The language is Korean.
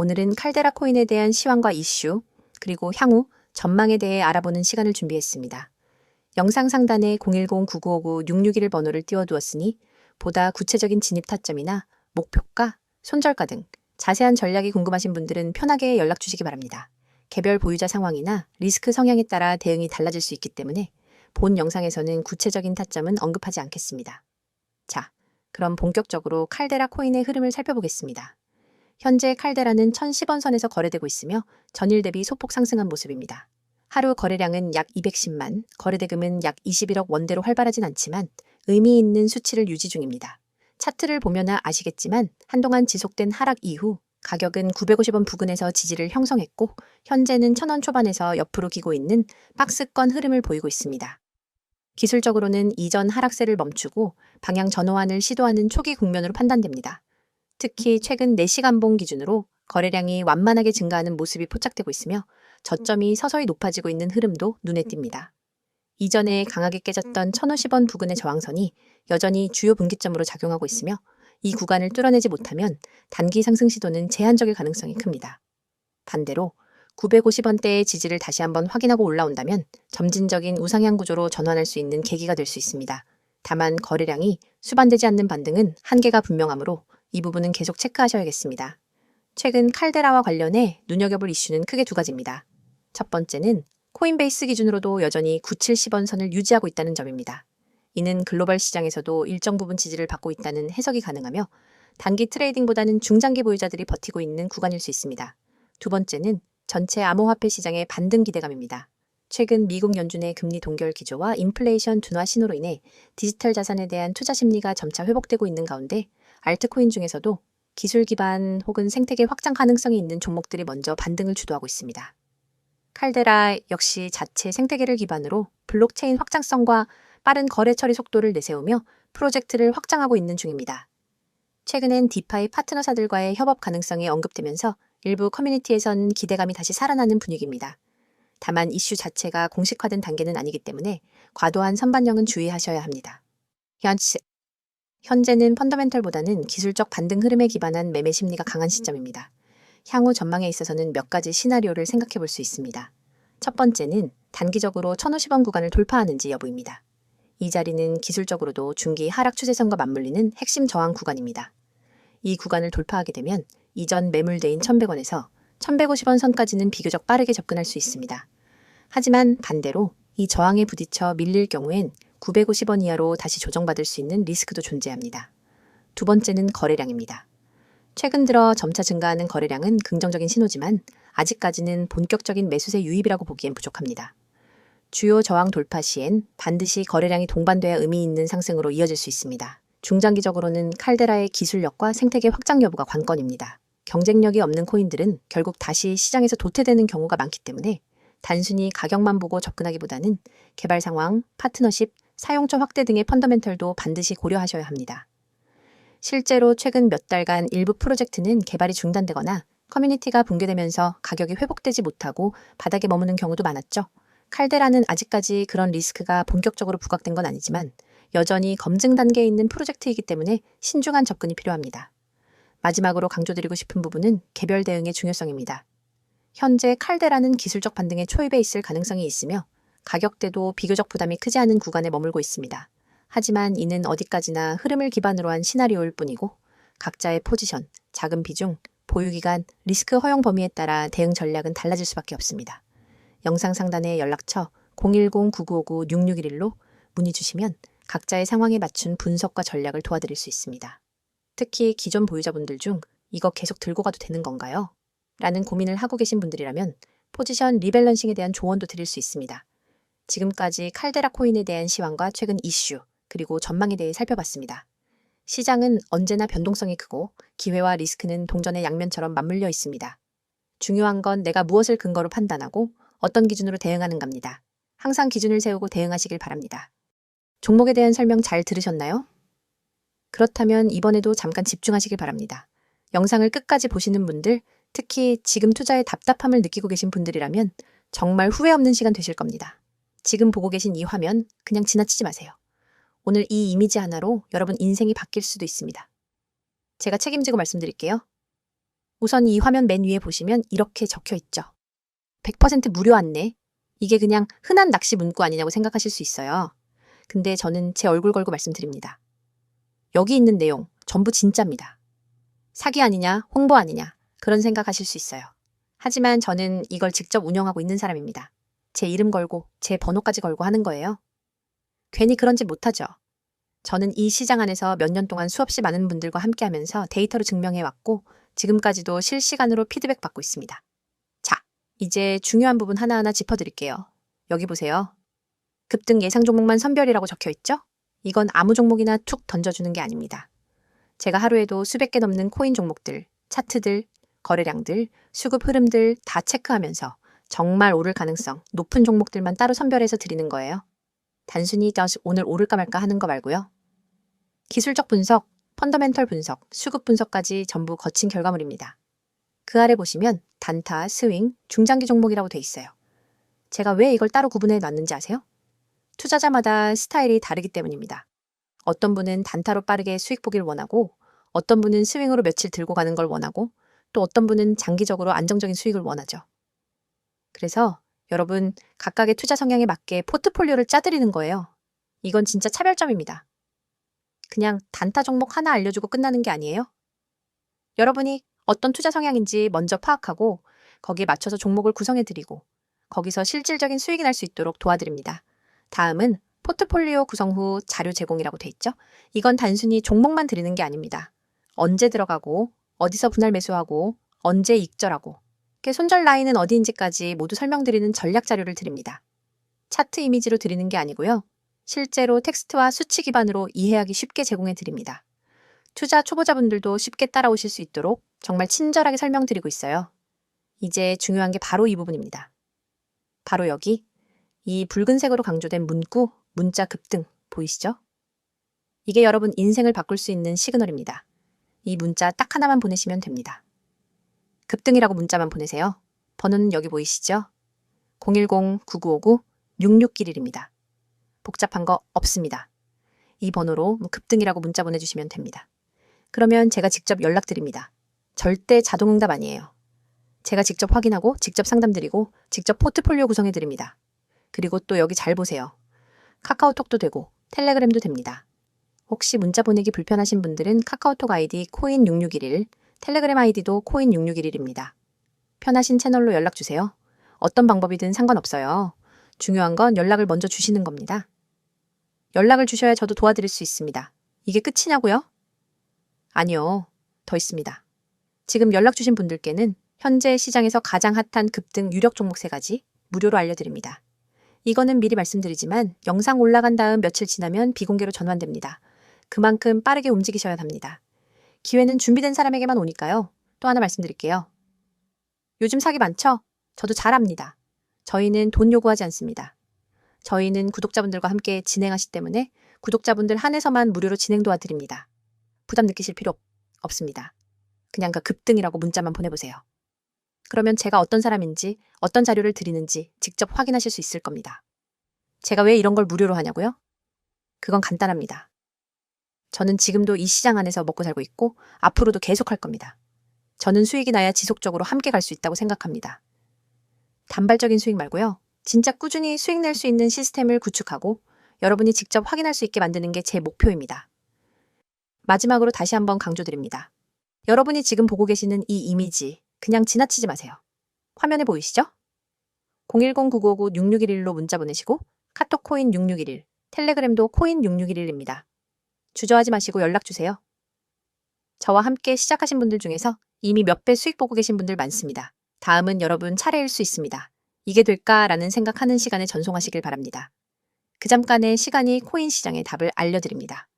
오늘은 칼데라 코인에 대한 시황과 이슈, 그리고 향후 전망에 대해 알아보는 시간을 준비했습니다. 영상 상단에 010-9959-661 번호를 띄워두었으니 보다 구체적인 진입 타점이나 목표가, 손절가 등 자세한 전략이 궁금하신 분들은 편하게 연락 주시기 바랍니다. 개별 보유자 상황이나 리스크 성향에 따라 대응이 달라질 수 있기 때문에 본 영상에서는 구체적인 타점은 언급하지 않겠습니다. 자, 그럼 본격적으로 칼데라 코인의 흐름을 살펴보겠습니다. 현재 칼데라는 1010원 선에서 거래되고 있으며 전일 대비 소폭 상승한 모습입니다. 하루 거래량은 약 210만, 거래대금은 약 21억 원대로 활발하진 않지만 의미 있는 수치를 유지 중입니다. 차트를 보면 아시겠지만 한동안 지속된 하락 이후 가격은 950원 부근에서 지지를 형성했고 현재는 1000원 초반에서 옆으로 기고 있는 박스권 흐름을 보이고 있습니다. 기술적으로는 이전 하락세를 멈추고 방향 전환을 시도하는 초기 국면으로 판단됩니다. 특히 최근 4시간 봉 기준으로 거래량이 완만하게 증가하는 모습이 포착되고 있으며 저점이 서서히 높아지고 있는 흐름도 눈에 띕니다. 이전에 강하게 깨졌던 1050원 부근의 저항선이 여전히 주요 분기점으로 작용하고 있으며 이 구간을 뚫어내지 못하면 단기 상승 시도는 제한적일 가능성이 큽니다. 반대로 950원대의 지지를 다시 한번 확인하고 올라온다면 점진적인 우상향 구조로 전환할 수 있는 계기가 될 수 있습니다. 다만 거래량이 수반되지 않는 반등은 한계가 분명하므로 이 부분은 계속 체크하셔야겠습니다. 최근 칼데라와 관련해 눈여겨볼 이슈는 크게 두 가지입니다. 첫 번째는 코인베이스 기준으로도 여전히 970원 선을 유지하고 있다는 점입니다. 이는 글로벌 시장에서도 일정 부분 지지를 받고 있다는 해석이 가능하며 단기 트레이딩보다는 중장기 보유자들이 버티고 있는 구간일 수 있습니다. 두 번째는 전체 암호화폐 시장의 반등 기대감입니다. 최근 미국 연준의 금리 동결 기조와 인플레이션 둔화 신호로 인해 디지털 자산에 대한 투자 심리가 점차 회복되고 있는 가운데 알트코인 중에서도 기술 기반 혹은 생태계 확장 가능성이 있는 종목들이 먼저 반등을 주도하고 있습니다. 칼데라 역시 자체 생태계를 기반으로 블록체인 확장성과 빠른 거래 처리 속도를 내세우며 프로젝트를 확장하고 있는 중입니다. 최근엔 디파이 파트너사들과의 협업 가능성이 언급되면서 일부 커뮤니티에선 기대감이 다시 살아나는 분위기입니다. 다만 이슈 자체가 공식화된 단계는 아니기 때문에 과도한 선반영은 주의하셔야 합니다. 현재, 현재는 펀더멘털보다는 기술적 반등 흐름에 기반한 매매 심리가 강한 시점입니다. 향후 전망에 있어서는 몇 가지 시나리오를 생각해 볼 수 있습니다. 첫 번째는 단기적으로 1050원 구간을 돌파하는지 여부입니다. 이 자리는 기술적으로도 중기 하락 추세선과 맞물리는 핵심 저항 구간입니다. 이 구간을 돌파하게 되면 이전 매물대인 1100원에서 1150원 선까지는 비교적 빠르게 접근할 수 있습니다. 하지만 반대로 이 저항에 부딪혀 밀릴 경우엔 950원 이하로 다시 조정받을 수 있는 리스크도 존재합니다. 두 번째는 거래량입니다. 최근 들어 점차 증가하는 거래량은 긍정적인 신호지만 아직까지는 본격적인 매수세 유입이라고 보기엔 부족합니다. 주요 저항 돌파 시엔 반드시 거래량이 동반돼야 의미 있는 상승으로 이어질 수 있습니다. 중장기적으로는 칼데라의 기술력과 생태계 확장 여부가 관건입니다. 경쟁력이 없는 코인들은 결국 다시 시장에서 도태되는 경우가 많기 때문에 단순히 가격만 보고 접근하기보다는 개발 상황, 파트너십, 사용처 확대 등의 펀더멘털도 반드시 고려하셔야 합니다. 실제로 최근 몇 달간 일부 프로젝트는 개발이 중단되거나 커뮤니티가 붕괴되면서 가격이 회복되지 못하고 바닥에 머무는 경우도 많았죠. 칼데라는 아직까지 그런 리스크가 본격적으로 부각된 건 아니지만 여전히 검증 단계에 있는 프로젝트이기 때문에 신중한 접근이 필요합니다. 마지막으로 강조드리고 싶은 부분은 개별 대응의 중요성입니다. 현재 칼데라는 기술적 반등의 초입에 있을 가능성이 있으며 가격대도 비교적 부담이 크지 않은 구간에 머물고 있습니다. 하지만 이는 어디까지나 흐름을 기반으로 한 시나리오일 뿐이고 각자의 포지션, 자금 비중, 보유기간, 리스크 허용 범위에 따라 대응 전략은 달라질 수밖에 없습니다. 영상 상단의 연락처 010-9959-6611로 문의 주시면 각자의 상황에 맞춘 분석과 전략을 도와드릴 수 있습니다. 특히 기존 보유자분들 중 이거 계속 들고 가도 되는 건가요? 라는 고민을 하고 계신 분들이라면 포지션 리밸런싱에 대한 조언도 드릴 수 있습니다. 지금까지 칼데라 코인에 대한 시황과 최근 이슈, 그리고 전망에 대해 살펴봤습니다. 시장은 언제나 변동성이 크고 기회와 리스크는 동전의 양면처럼 맞물려 있습니다. 중요한 건 내가 무엇을 근거로 판단하고 어떤 기준으로 대응하는갑니다. 항상 기준을 세우고 대응하시길 바랍니다. 종목에 대한 설명 잘 들으셨나요? 그렇다면 이번에도 잠깐 집중하시길 바랍니다. 영상을 끝까지 보시는 분들, 특히 지금 투자에 답답함을 느끼고 계신 분들이라면 정말 후회 없는 시간 되실 겁니다. 지금 보고 계신 이 화면 그냥 지나치지 마세요. 오늘 이 이미지 하나로 여러분 인생이 바뀔 수도 있습니다. 제가 책임지고 말씀드릴게요. 우선 이 화면 맨 위에 보시면 이렇게 적혀 있죠. 100% 무료 안내. 이게 그냥 흔한 낚시 문구 아니냐고 생각하실 수 있어요. 근데 저는 제 얼굴 걸고 말씀드립니다. 여기 있는 내용 전부 진짜입니다. 사기 아니냐, 홍보 아니냐, 그런 생각하실 수 있어요. 하지만 저는 이걸 직접 운영하고 있는 사람입니다. 제 이름 걸고, 제 번호까지 걸고 하는 거예요. 괜히 그런 짓 못하죠. 저는 이 시장 안에서 몇 년 동안 수없이 많은 분들과 함께 하면서 데이터로 증명해 왔고, 지금까지도 실시간으로 피드백 받고 있습니다. 자, 이제 중요한 부분 하나하나 짚어드릴게요. 여기 보세요. 급등 예상 종목만 선별이라고 적혀 있죠? 이건 아무 종목이나 툭 던져주는 게 아닙니다. 제가 하루에도 수백 개 넘는 코인 종목들, 차트들, 거래량들, 수급 흐름들 다 체크하면서 정말 오를 가능성 높은 종목들만 따로 선별해서 드리는 거예요. 단순히 오늘 오를까 말까 하는 거 말고요. 기술적 분석, 펀더멘털 분석, 수급 분석까지 전부 거친 결과물입니다. 그 아래 보시면 단타, 스윙, 중장기 종목이라고 돼 있어요. 제가 왜 이걸 따로 구분해 놨는지 아세요? 투자자마다 스타일이 다르기 때문입니다. 어떤 분은 단타로 빠르게 수익 보기를 원하고, 어떤 분은 스윙으로 며칠 들고 가는 걸 원하고, 또 어떤 분은 장기적으로 안정적인 수익을 원하죠. 그래서 여러분 각각의 투자 성향에 맞게 포트폴리오를 짜드리는 거예요. 이건 진짜 차별점입니다. 그냥 단타 종목 하나 알려주고 끝나는 게 아니에요. 여러분이 어떤 투자 성향인지 먼저 파악하고 거기에 맞춰서 종목을 구성해드리고 거기서 실질적인 수익이 날 수 있도록 도와드립니다. 다음은 포트폴리오 구성 후 자료 제공이라고 돼 있죠. 이건 단순히 종목만 드리는 게 아닙니다. 언제 들어가고 어디서 분할 매수하고 언제 익절하고 그 손절 라인은 어디인지까지 모두 설명드리는 전략 자료를 드립니다. 차트 이미지로 드리는 게 아니고요. 실제로 텍스트와 수치 기반으로 이해하기 쉽게 제공해 드립니다. 투자 초보자분들도 쉽게 따라오실 수 있도록 정말 친절하게 설명드리고 있어요. 이제 중요한 게 바로 이 부분입니다. 바로 여기 이 붉은색으로 강조된 문구, 문자 급등 보이시죠? 이게 여러분 인생을 바꿀 수 있는 시그널입니다. 이 문자 딱 하나만 보내시면 됩니다. 급등이라고 문자만 보내세요. 번호는 여기 보이시죠? 010-9959-6611입니다. 복잡한 거 없습니다. 이 번호로 뭐 급등이라고 문자 보내주시면 됩니다. 그러면 제가 직접 연락드립니다. 절대 자동응답 아니에요. 제가 직접 확인하고 직접 상담드리고 직접 포트폴리오 구성해드립니다. 그리고 또 여기 잘 보세요. 카카오톡도 되고 텔레그램도 됩니다. 혹시 문자 보내기 불편하신 분들은 카카오톡 아이디 코인6611, 텔레그램 아이디도 코인6611입니다. 편하신 채널로 연락 주세요. 어떤 방법이든 상관없어요. 중요한 건 연락을 먼저 주시는 겁니다. 연락을 주셔야 저도 도와드릴 수 있습니다. 이게 끝이냐고요? 아니요. 더 있습니다. 지금 연락 주신 분들께는 현재 시장에서 가장 핫한 급등 유력 종목 3가지 무료로 알려드립니다. 이거는 미리 말씀드리지만 영상 올라간 다음 며칠 지나면 비공개로 전환됩니다. 그만큼 빠르게 움직이셔야 합니다. 기회는 준비된 사람에게만 오니까요. 또 하나 말씀드릴게요. 요즘 사기 많죠? 저도 잘 압니다. 저희는 돈 요구하지 않습니다. 저희는 구독자분들과 함께 진행하시 때문에 구독자분들 한해서만 무료로 진행 도와드립니다. 부담 느끼실 필요 없습니다. 그냥 그 급등이라고 문자만 보내보세요. 그러면 제가 어떤 사람인지 어떤 자료를 드리는지 직접 확인하실 수 있을 겁니다. 제가 왜 이런 걸 무료로 하냐고요? 그건 간단합니다. 저는 지금도 이 시장 안에서 먹고 살고 있고 앞으로도 계속 할 겁니다. 저는 수익이 나야 지속적으로 함께 갈 수 있다고 생각합니다. 단발적인 수익 말고요. 진짜 꾸준히 수익 낼 수 있는 시스템을 구축하고 여러분이 직접 확인할 수 있게 만드는 게 제 목표입니다. 마지막으로 다시 한번 강조드립니다. 여러분이 지금 보고 계시는 이 이미지 그냥 지나치지 마세요. 화면에 보이시죠? 010-9959-6611로 문자 보내시고 카톡 코인 6611, 텔레그램도 코인 6611입니다. 주저하지 마시고 연락 주세요. 저와 함께 시작하신 분들 중에서 이미 몇 배 수익 보고 계신 분들 많습니다. 다음은 여러분 차례일 수 있습니다. 이게 될까라는 생각하는 시간에 전송하시길 바랍니다. 그 잠깐의 시간이 코인 시장의 답을 알려드립니다.